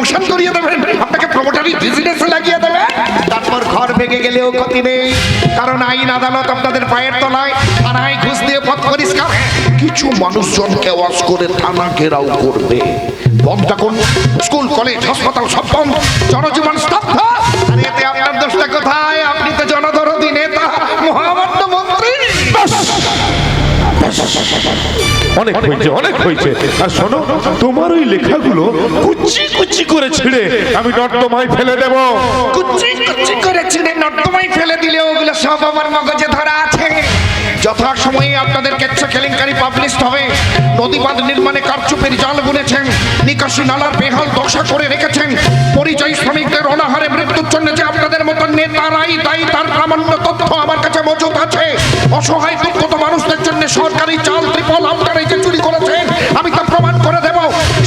Promotion করিয়ে দেবেন আপনাকে প্রমোটারি বিজনেসে লাগিয়ে দেবে। তারপর ঘর ভেঙে গেলেও ক্ষতি নেই। কারণ আইন আদালত আপনাদের পায়ের তলায়, থানায় ঘুষ দিয়ে পথ পরিষ্কার। কিছু মানুষজনকে ওয়াজ করে থানা ঘেরাও করবে। বন্ধ থাকুন। স্কুল, কলেজ, হাসপাতাল সব বন্ধ। জনজীবন স্তব্ধ। আপনার দোষটা কোথায়? আপনি তো জনদরদি নেতা মন্ত্রী অনেক হয়েছে অনেক হয়েছে। আর শোনো তোমার ওই লেখাগুলো কুচি কুচি করে ছিঁড়ে আমি নর্দমায় ফেলে দেব। কুচি কুচি করে ছিঁড়ে নর্দমায় ফেলে দিলে ওগুলো সব আমার মগজে ধরা আছে। যথা সময়ে আপনাদের কেচ্ছা কেলেঙ্কারি পাবলিশ হবে। নদী বাঁধ নির্মাণে কারচুপের জাল বুনেছেন নিকাশি নালার বেহাল দশা করে রেখেছেন। পরিযায়ী শ্রমিকদের অনাহারে মৃত্যুর জন্য যে আপনাদের মতো নেতারাই দায়ী তার প্রামাণ্য তথ্য আমার কাছে মজুদ আছে। অসহায় দুঃখত মানুষদের জন্য সরকারি চাল ত্রিপল আপনারা যে চুরি করেছেন আমি তা প্রমাণ করে দেব।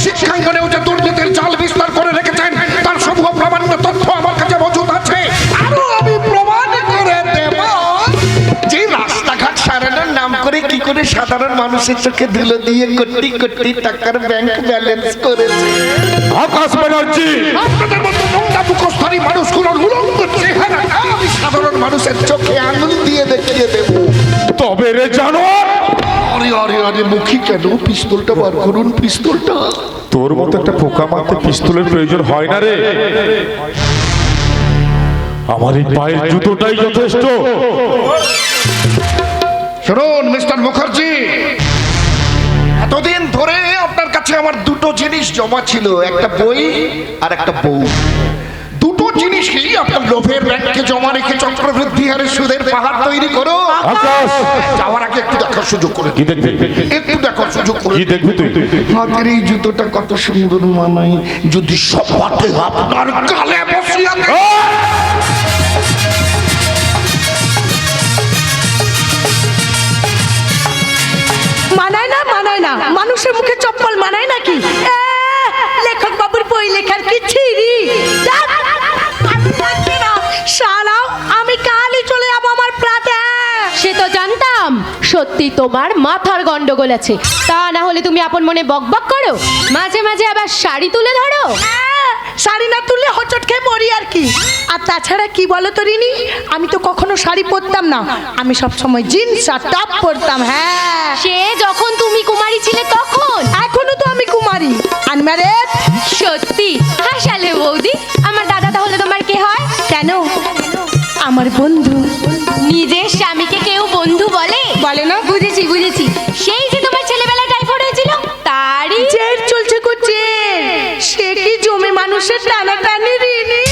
শিক্ষাঙ্গনেও যে দুর্নীতির জাল বিস্তার করে রেখেছেন তার সমূহ প্রামাণ্য তথ্য আমার কাছে মজুদ আছে। আরও আমি প্রমাণ করে দেব। যে রাস্তাঘাট সারানোর নাম করে কি করে সাধারণ মানুষের চোখে ধুলো দিয়ে কোটি কোটি টাকার ব্যাংক ব্যালেন্স করেছে। আকাশ ব্যানার্জি। আপনাদের মতো নোংরা মুখস্থানী মানুষগুলোর উলঙ্গ চেহারাটা আমি সাধারণ মানুষের চোখে আঙুল দিয়ে দেখিয়ে দেব। তবে রে জানো আরে আরে আরে মুখী কেন? পিস্তলটা বার করুন পিস্তলটা। তোর মতো একটা পোকা মারতে পিস্তলের প্রয়োজন হয় না রে। আমার এই পায়ের জুতোটাই যথেষ্ট। শুনুন মিস্টার মুখার্জি। এতদিন ধরে আপনার কাছে আমার দুটো জিনিস জমা ছিল একটা বই আর একটা বউ। জিনিসই আপনার লোভের ব্যাংকে জমা রেখে চক্রবৃদ্ধি হারে সুদের পাহাড় তৈরি করো। আকাশ। যাওয়ার আগে একটু দেখার সুযোগ করে কি দেখবি? একটু দেখার সুযোগ করে কি দেখবি তুই? হাতের এই জুতোটা কত সুন্দর মানায়। যদি সবাতে আপনার গালে বসিয়ে দেয়। মানায় না মানায় না। মানুষের মুখে চপ্পল মানায় নাকি? সত্যি তোমার মাথার গন্ডগোল আছে। তা না হলে তুমি আপন মনে বকবক করো? মাঝে মাঝে আবার শাড়ি তুলে ধরো? আহ, শাড়ি না তুললে হচট খেয়ে মরি আর কি। আর তাছাড়া কি বলো তো রিনি? আমি তো কখনো শাড়ি পরতাম না। আমি সব সময় জিন্স আর টপ পরতাম হ্যাঁ। সে যখন তুমি কুমারী ছিলে তখন? এখনও তো আমি কুমারী। আনম্যারেড সত্যি? হাসালে বৌদি আমার দাদা তাহলে তোমার কে হয়? কেন? আমার বন্ধু। নিজের স্বামীকে কেউ বন্ধু বলে? বলে না? বুঝেছি বুঝেছি। সেই যে তোমার ছেলেবেলায় টাইফয়েড হয়েছিল তারই জের চলছে করছে। সে কি জমে মানুষের টানা টানে রিনি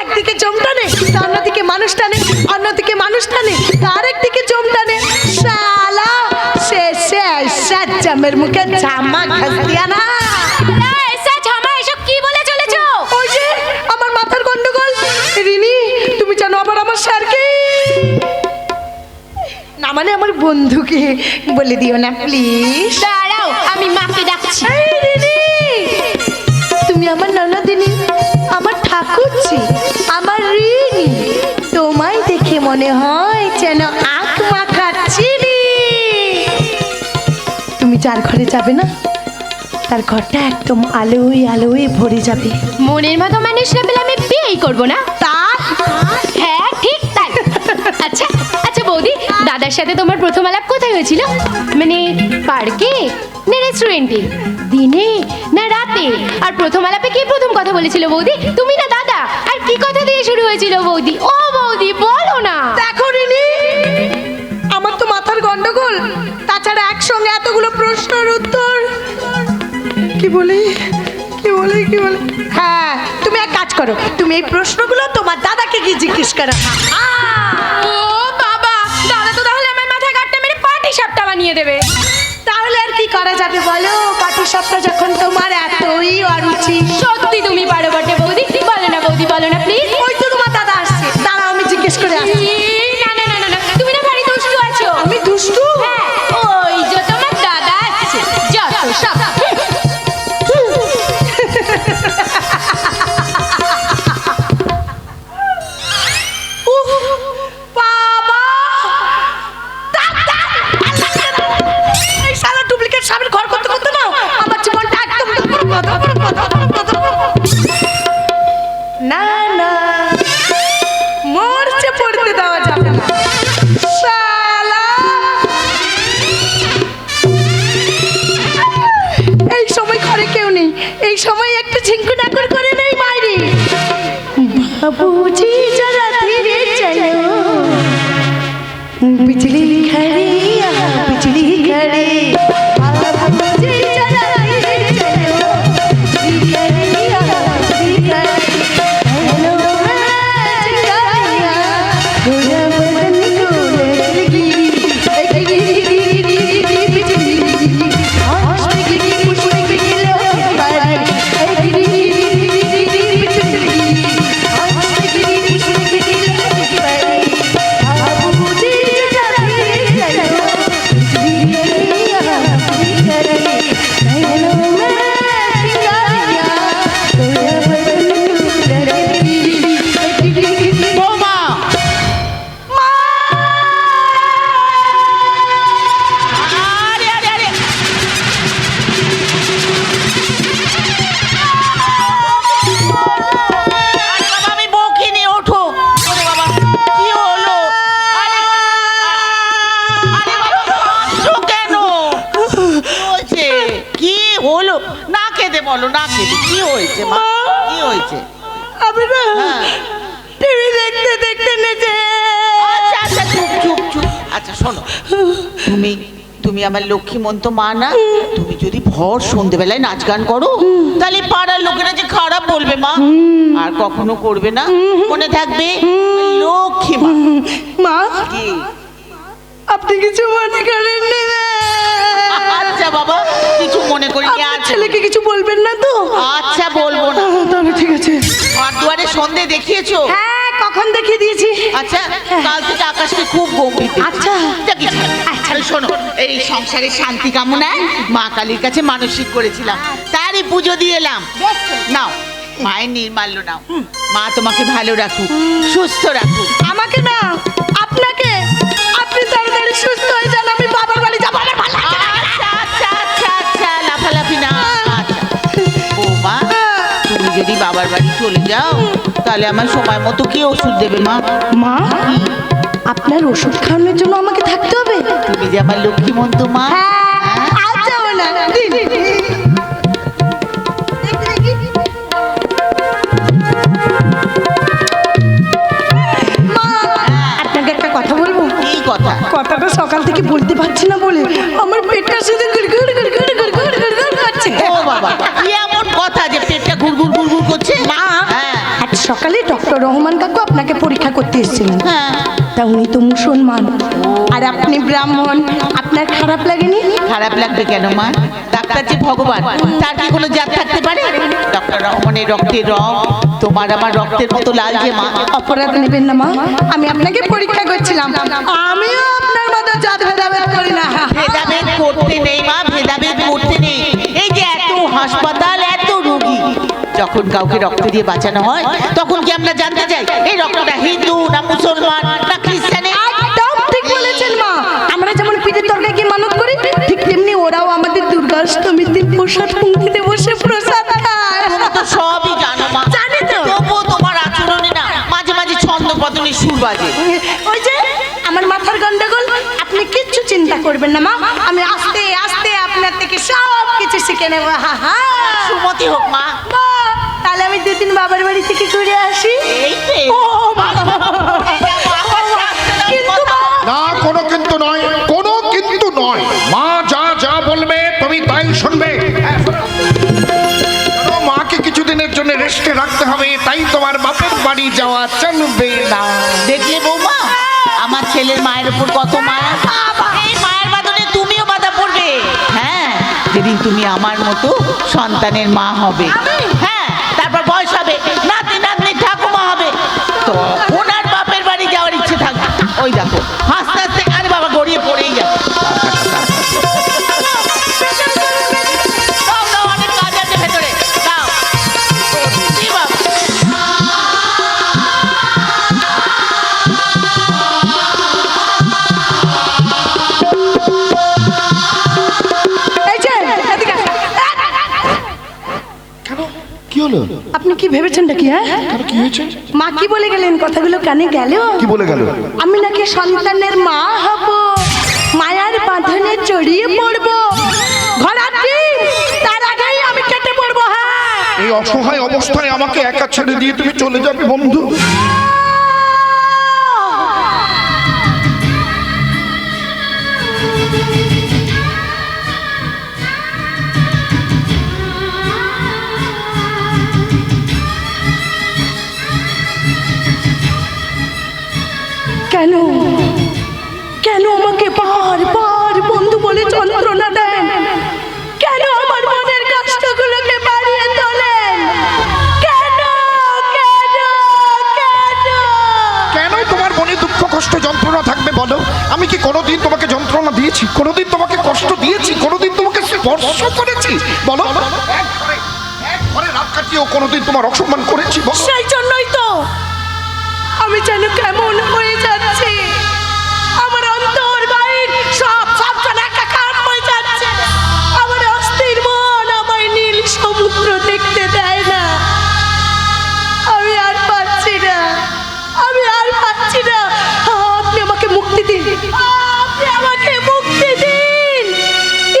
একদিকে জম টানে অন্যদিকে মানুষ টানে অন্যদিকে মানুষ টানে তার একদিকে জম টানে। শালা শেষে সাজ্জামের মুখে জামা খাস দিয়া বন্ধুকে বলে দিও না প্লিজ দাঁড়াও আমি মাকে ডাকছি। তুমি আমার ননদিনী আমার ঠাকুরছি আমার রিনি তোমায় দেখে মনে হয় যেন আখ রে। তুমি যার ঘরে যাবে না তার ঘরটা একদম আলোয় আলোয় ভরে যাবে। মনের মতো মানুষরা পেলে আমি বিয়েই করব না? তা হ্যাঁ ঠিক তাই। আচ্ছা আচ্ছা বৌদি দাদার সাথে তোমার প্রথম আলাপ কোথায় হয়েছিল? মানে পার্কে না রেস্টুরেন্টে দিনে না রাতে? আর প্রথম আলাপে কি প্রথম কথা বলেছিল বৌদি? তুমি না দাদা? আর কি কথা দিয়ে শুরু হয়েছিল বৌদি? ও বৌদি, বলো না। দেখো রিনি, আমার তো মাথার গন্ডগোল। তাছাড়া একসঙ্গে এতগুলো প্রশ্নের উত্তর। কি বলি? কি বলি? কি বলি? হ্যাঁ তুমি এক কাজ করো। তুমি এই প্রশ্নগুলো তোমার দাদাকে গিয়ে জিজ্ঞেস করো। বানিয়ে দেবে। তাহলে আর কি করা যাবে বলো? পাটি সপ্তাহ যখন তোমার এতই অরুচি। সত্যি তুমি পারো বটে বৌদি। বলো না বৌদি, বলো না প্লিজ বাবুজি জরা হলো না কেঁদে বলো না কেঁদে কি হয়েছে মা? কি হয়েছে? আমি না হ্যাঁ। টিভি দেখতে দেখতে নেচে। আচ্ছা আচ্ছা চুপ চুপ চুপ। আচ্ছা শোনো। তুমি তুমি আমার লক্ষ্মীমন্ত মা না? তুমি যদি ভর সন্ধেবেলায় নাচ গান করো তাহলে পাড়ার লোকেরা যে খারাপ বলবে মা। আর কখনো করবে না। মনে থাকবে লক্ষ্মী মা। মা কি? আপনি কিছু মনে করেন না আচ্ছা বাবা কিছু মনে করি আচ্ছা ছেলেকে কিছু বলবেন না তো? আচ্ছা বলব না। তাহলে ঠিক আছে। আর দুয়ারে সন্ধে দেখিয়েছো? হ্যাঁ কখন দেখিয়ে দিয়েছি। আচ্ছা কাল থেকে আকাশকে খুব গম্ভীর। আচ্ছা। আচ্ছা। শোনো এই সংসারের শান্তি কামনায় মা কালীর কাছে মানসিক করেছিলাম। তারই পুজো দিয়ে এলাম। নাও মায়ের নির্মাল্য নাও। মা তোমাকে ভালো রাখুক সুস্থ রাখুক। আমাকে না আপনাকে। আপনি তাড়াতাড়ি সুস্থ হয়ে যান বাড়ি চলে যাও তাহলে আমার সময় মতো কি ওষুধ দেবে মা। মা আপনার ওষুধ খাওয়ানোর জন্য আমাকে থাকতে হবে? তুমি যে আমার লক্ষ্মীমন্ত মা। হ্যাঁ না। দিন মা, আপনাকে একটা কথা বলব? কি কথা? কথাটা সকাল থেকে বলতে পারছি না বলে আমার পেটটা শুধু গুড়গুড় গুড়গুড় গুড়গুড় গুড়গুড় করছে। ও বাবা সকালে ডক্টর রহমান কাকু আপনাকে পরীক্ষা করতে এসেছিলেন। হ্যাঁ। তা উনি তো মুসলমান। আর আপনি ব্রাহ্মণ আপনার খারাপ লাগেনি? খারাপ লাগবে কেন মা? ডাক্তার যে ভগবান তার কি কোনো জাত থাকতে পারে? ডক্টর রহমানের রক্তের রং তোমার আমার রক্তের মতো লাল যে মা। অপরাধ নেবেন না মা। আমি আপনাকে পরীক্ষা করছিলাম। আমিও আপনার মতো জাত ভেদাভেদ করি না। ভেদাভেদ করতে নেই মা ভেদাভেদ করতে নেই। এই যে এত হাসপাতাল যখন কাউকে রক্ত দিয়ে বাঁচানো হয় তখন কি আমরা জানতে চাই এই রক্তটা হিন্দু না মুসলমান না খ্রিস্টানের একদম ঠিক বলেছেন মা। আমরা যেমন পিঠের তরকারি মানত করি ঠিক তেমনি ওরাও আমাদের দুর্গাষ্টমীর দিন প্রসাদ পঙ্ক্তিতে বসে প্রসাদ খায়। তো সবই জানো মা। জানি তো। তবুও তোমার আচরণে না মাঝে মাঝে ছন্দ পতনের সুর বাজে। ওই যে আমার মাথার গন্ডগোল আপনি কিচ্ছু চিন্তা করবেন না মা। আমি আস্তে আস্তে আপনার থেকে সব কিছু শিখে নেব। হা হা। সুমতি হোক মা। দুদিন বাবার বাড়ি থেকে ঘুরে আসি। না কোনো কিন্তু নয় কোনো কিন্তু নয়। মা যা যা বলবে তুমি তাই শুনবে। মাকে কিছুদিনের জন্য রেস্টে রাখতে হবে? তাই তোমার বাপের বাড়ি যাওয়া চলবে না। দেখলে বৌমা আমার ছেলের মায়ের উপর কত মায়া। এই মায়ের বাদনে তুমিও বাধা পড়বে। হ্যাঁ যেদিন তুমি আমার মতো সন্তানের মা হবে। হ্যাঁ। তো ওনার ভেবেছেন নাকি হ্যাঁ? কি হয়েছে? মা কি বলে গেলেন? কথাগুলো কানে গেল? কি বলে গেল? আমি নাকি সন্তানের মা হব। মায়ার বাঁধনে জড়িয়ে পড়ব। ঘোড়াটি তার আগেই আমি কেটে পড়ব হ্যাঁ। এই অসহায় অবস্থায় আমাকে একা ছেড়ে দিয়ে তুমি চলে যাবে বন্ধু। কেন? কেন আমাকে বার বার বন্ধু বলে যন্ত্রণা দেন? কেন আমার মনের কষ্টগুলোকে বাড়িয়ে তোলেন? কেন? কেন? কেন? কেন তোমার মনে দুঃখ কষ্ট যন্ত্রণা থাকবে বলো? আমি কি কোনোদিন তোমাকে যন্ত্রণা দিয়েছি? কোনোদিন তোমাকে কষ্ট দিয়েছি? কোনোদিন তোমাকে স্পর্শ করেছি? বলো? এক ঘরে এক ঘরে রাত কাটিয়েও কোনোদিন তোমার অসম্মান করেছি বলো? সেই জন্যই তো আমি যেন কেমন হয়ে যাচ্ছি। আমার অন্তর বাইর সব সব যেন একাকার হয়ে যাচ্ছে। আমার অস্থির মন আমায় নীল সমুদ্র দেখতে দেয় না। আমি আর পাচ্ছি না। আমি আর পাচ্ছি না। আপনি আমাকে মুক্তি দিন। আপনি আমাকে মুক্তি দিন।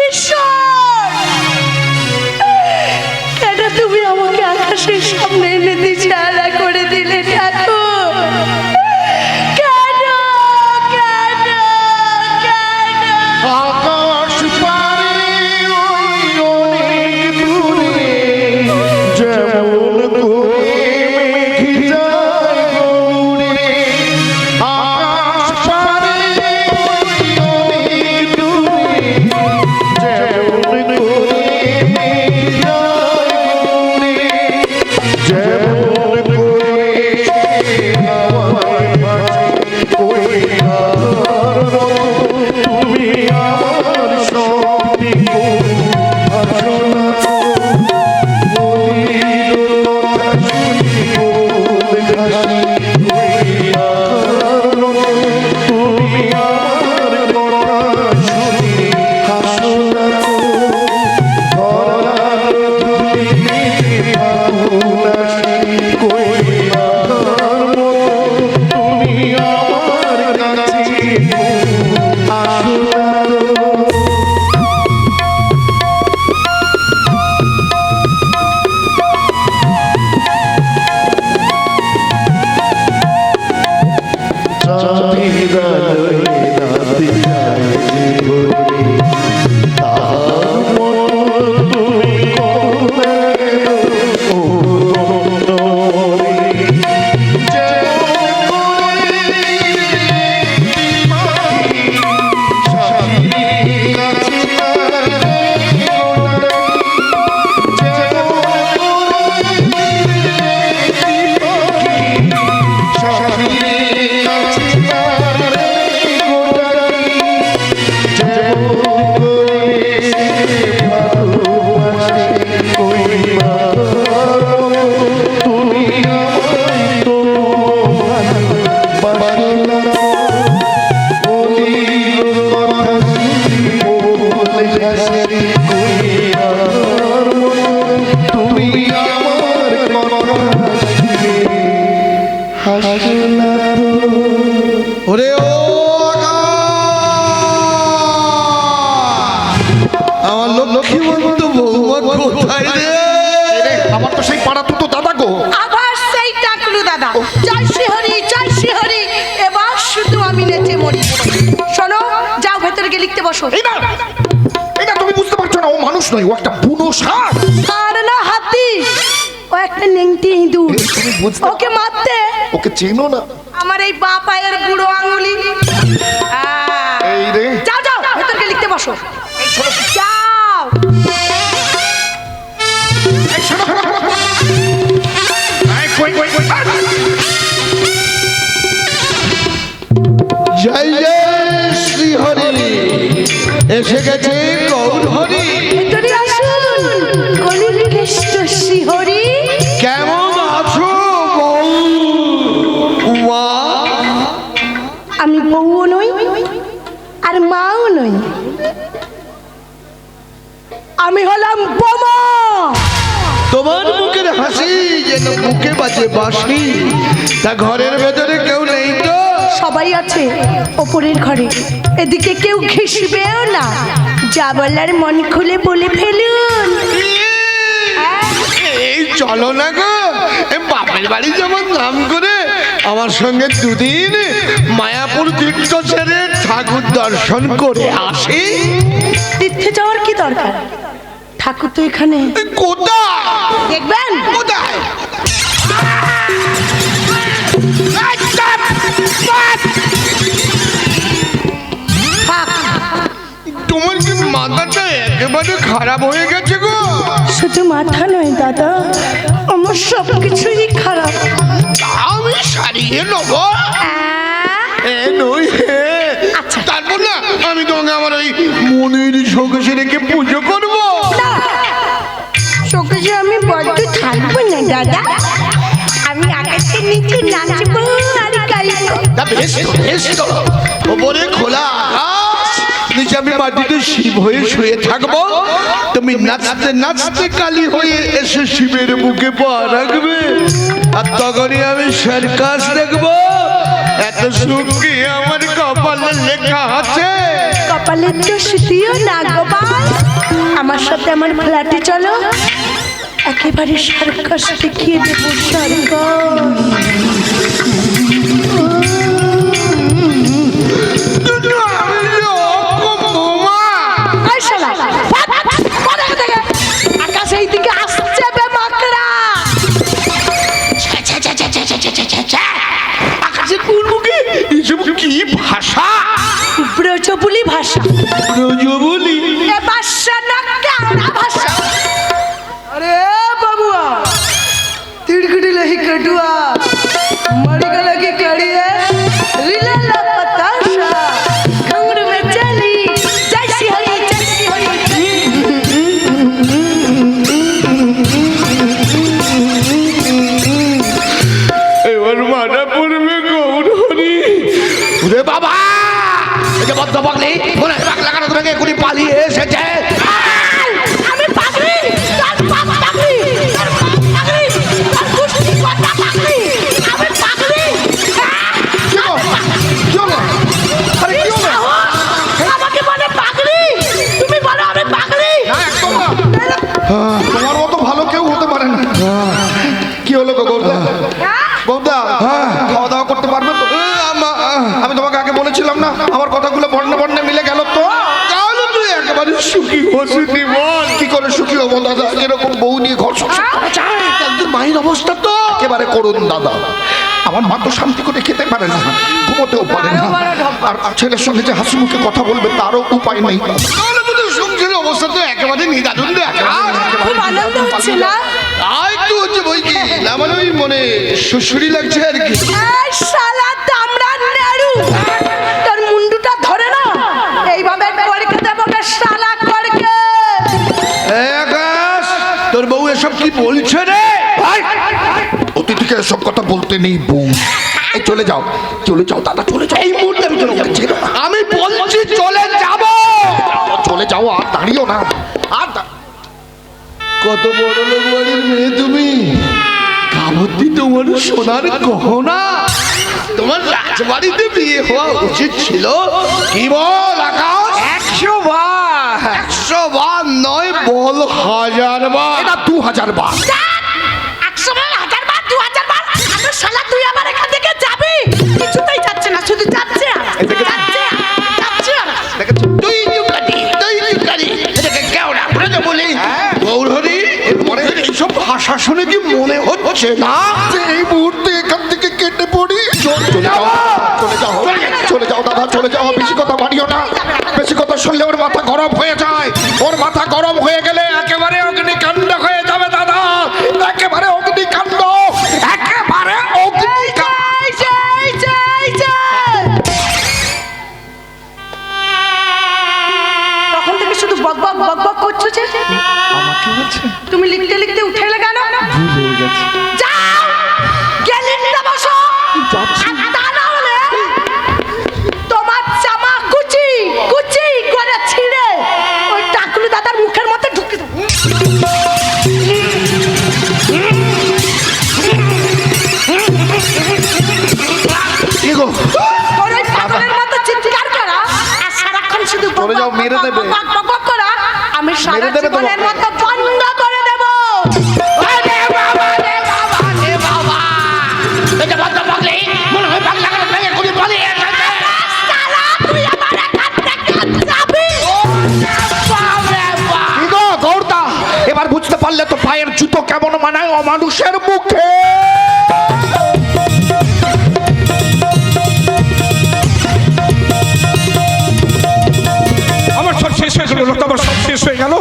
ঈশ্বর! কেন তুমি আমাকে আকাশের সামনে বুঝতে ওকে মারতে। ওকে চেনো না। আমার এই বা পায়ের বুড়ো আঙুলি। এই রে। যাও যাও ভেতর গিয়ে লিখতে বসো। যাও। জয় জয় শ্রী হরি। এসে গেছে গৌর হরি ভেতরে আসুন। আমি হলাম বোমা। তোমার মুখের হাসি যেন বুকে বাজে বাসি। তা ঘরের ভেতরে কেউ নেই তো? সবাই আছে ওপরের ঘরে। এদিকে কেউ ঘেসবেও না। যা বলার মন খুলে বলে ফেলুন। এই চলো না গো। এ বাপের বাড়ি যেমন নাম করে আমার সঙ্গে দুদিন মায়াপুর তীর্থ ছেড়ে ঠাকুর দর্শন করে আসি। তীর্থে যাওয়ার কি দরকার? ঠাকুর তো এখানে। কোথায়? দেখবেন? কোথায়? তোমার কি মাথাটা একেবারে খারাপ হয়ে গেছে গো? শুধু মাথা নয় দাদা। আমার সব কিছুই খারাপ আমি সারিয়ে নেব। মনের শোকেশে রেখে পুজো করব। চোখে আমি বড্ড থাকব না দাদা। আমি আকাশে নিচে নাচবো আর গাইবো বেশ বেশ ওপরে খোলা নিচে আমি মাটিতে শিব হয়ে শুয়ে থাকব। তুমি নাচতে নাচতে কালি হয়ে এসে শিবের বুকে পা রাখবে। আর তখনই আমি সার্কাস দেখব। এত সুখ আমার কপালে লেখা আছে। কপালে দোষ দিও না, গোপাল। আমার সাথে আমার ফ্ল্যাটে চলো। একেবারে সার্কাস দেখিয়ে দেবো, সার্কাস। ভাষা। তুই সুখী হসিনি বল কি করে সুখী হব দাদা? এরকম বউ নিয়ে ঘর সংসার তাহলে তোর মায়ের অবস্থা তো। একেবারে করুন দাদা। আমার মা তো শান্তি করে খেতে পারে না ঘুমোতেও পারে না। আর আর ছেলের সঙ্গে যে হাসি মুখে কথা বলবে তারও উপায় নেই। সংসারের অবস্থা তো একেবারে নিদারুণ আয় তো হচ্ছে বই কি মানে ওই মনে শ্বশুরি লাগছে আর কি। শালা দামড়া নেড়ু। আকাশ তোর বউ এসব কি বলছে রে? অতিথিকে এসব কথা বলতে নেই বউ। এই চলে যাও চলে যাও দাদা চলে যাও। এই মুহূর্তে আমি চলে যাচ্ছি। আমি বলছি চলে যাব। চলে যাও আর দাঁড়িও না। আর কত বড় লোক বাড়ির মেয়ে তুমি। কাবতি তোমার সোনার গহনা। তোমার রাজবাড়িতে বিয়ে হওয়া উচিত ছিল। কি বল আকাশ? একশো বার একশো বার নয় বল হাজার বার। এটা দু হাজার বার। একশো বার হাজার বার দু হাজার বার। শালা তুই আবার এখান থেকে যাবি? কিছুতেই যাচ্ছে না শুধু যাচ্ছে আর যাচ্ছে আর, যাচ্ছে আর। তুই চুকাটি তুই চুকাটি এটাকে কেওড়া ব্রজ বলি। গৌরহরি এরপরে? এইসব ভাষা শুনে কি মনে হচ্ছে না? যে এই মুহূর্তে এখান থেকে কেটে পড়ি চলে যাও। চলে যাও। চলে যাও। দাদা চলে যাও। বেশি কথা বাড়িও না। বেশি কথা শুনলে ওর মাথা গরম হয়ে যায়। যাও মেরে দেবে। আমি সারা জীবনের মতো করে এবার বুঝতে পারলে তো পায়ের জুতো কেমন মানায় অমানুষের মুখে। হয়ে গেল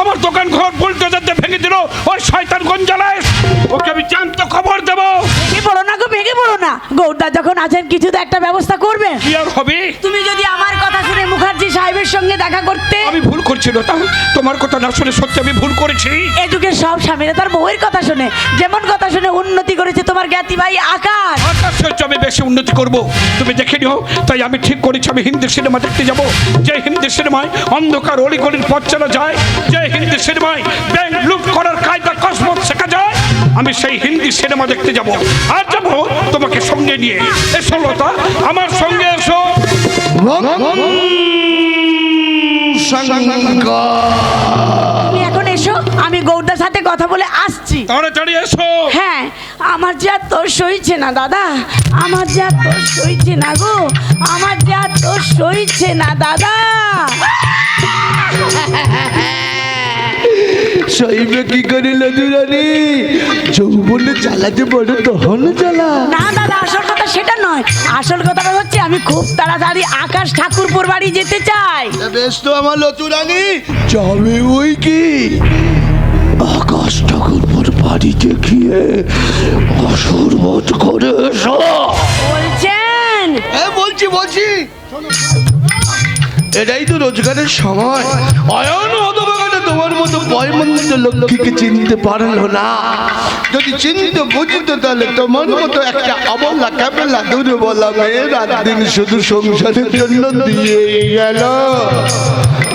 আমার দোকান ঘর বলতে যাতে ভেঙে দিল ওই শয়তান গঞ্জালায়। ওকে আমি জানতো খবর দেব। ভেঙে বলো না গো ভেঙে বলো না। গৌরদা যখন আছেন কিছু তো একটা ব্যবস্থা করবে কি আর হবে? তুমি যদি আমার কথা সাহেবের সঙ্গে দেখা করতে? আমি ভুল করছি লতা। তোমার কথা না শুনে সত্যি আমি ভুল করেছি। এ যুগের সব স্বামীরা তার বউয়ের কথা শুনে। যেমন কথা শুনে উন্নতি করেছে তোমার জ্ঞাতি ভাই আকাশ। আকাশ হচ্ছে আমি বেশি উন্নতি করব। তুমি দেখে নিও তাই আমি ঠিক করেছি আমি হিন্দি সিনেমা দেখতে যাব। যে হিন্দি সিনেমায় অন্ধকার অলিগলির পথ চলা যায় যে হিন্দি সিনেমায় ব্যাংক লুট করার কায়দা কসমত শেখা যায় আমি সেই হিন্দি সিনেমা দেখতে যাব। আর যাব তোমাকে সঙ্গে নিয়ে। এসো লতা আমার সঙ্গে এসো। তুমি এখন এসো আমি গৌরদার সাথে কথা বলে আসছি। তাড়াতাড়ি এসো। হ্যাঁ আমার যা তোর সইছে না দাদা আমার যা তোর সইছে না গো আমার যা তোর সইছে না দাদা। সইবে কি করে লদুরানি যৌবনে চালাতে বড় দহন জ্বালা। না দাদা আসল কথা সেটা নয়। আসল কথাটা হচ্ছে আমি খুব তাড়াতাড়ি আকাশ ঠাকুরপুর বাড়ি যেতে চাই। বেশ তো আমার লতুরানি যাবে ওই কি? আকাশ ঠাকুরপুর বাড়িতে গিয়ে অসুর বোধ করে এসো। বলছেন? হ্যাঁ বলছি বলছি। এটাই তো রোজগারের সময়। অয়ন তোমার মতো বয়মন্দিত লক্ষ্মীকে চিনতে পারল না। যদি চিনতে বুঝতো তাহলে তোমার মতো একটা অবলা ক্যাপেলা দূরে বলা মেয়ে রাত দিন শুধু সংসারের জন্য দিয়ে গেল।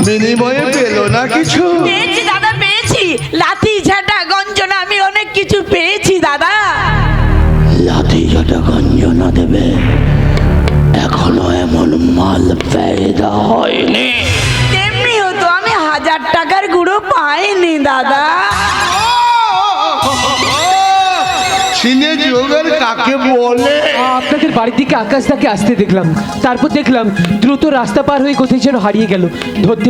বিনিময়ে পেল না কিছু। পেয়েছি দাদা পেয়েছি। লাঠি ঝাঁটা গঞ্জনা আমি অনেক কিছু পেয়েছি দাদা। লাঠি যাটা গঞ্জনা দেবে। এখনও এমন মাল পেদা হয়নি। গুঁড়ো পাইনি দাদা। যোগের কাকে বলে? আপনাদের বাড়ির দিকে আকাশ তাকে আসতে দেখলাম। তারপর দেখলাম দ্রুত রাস্তা পার হয়ে কোথায় যেন হারিয়ে গেল। ধরতে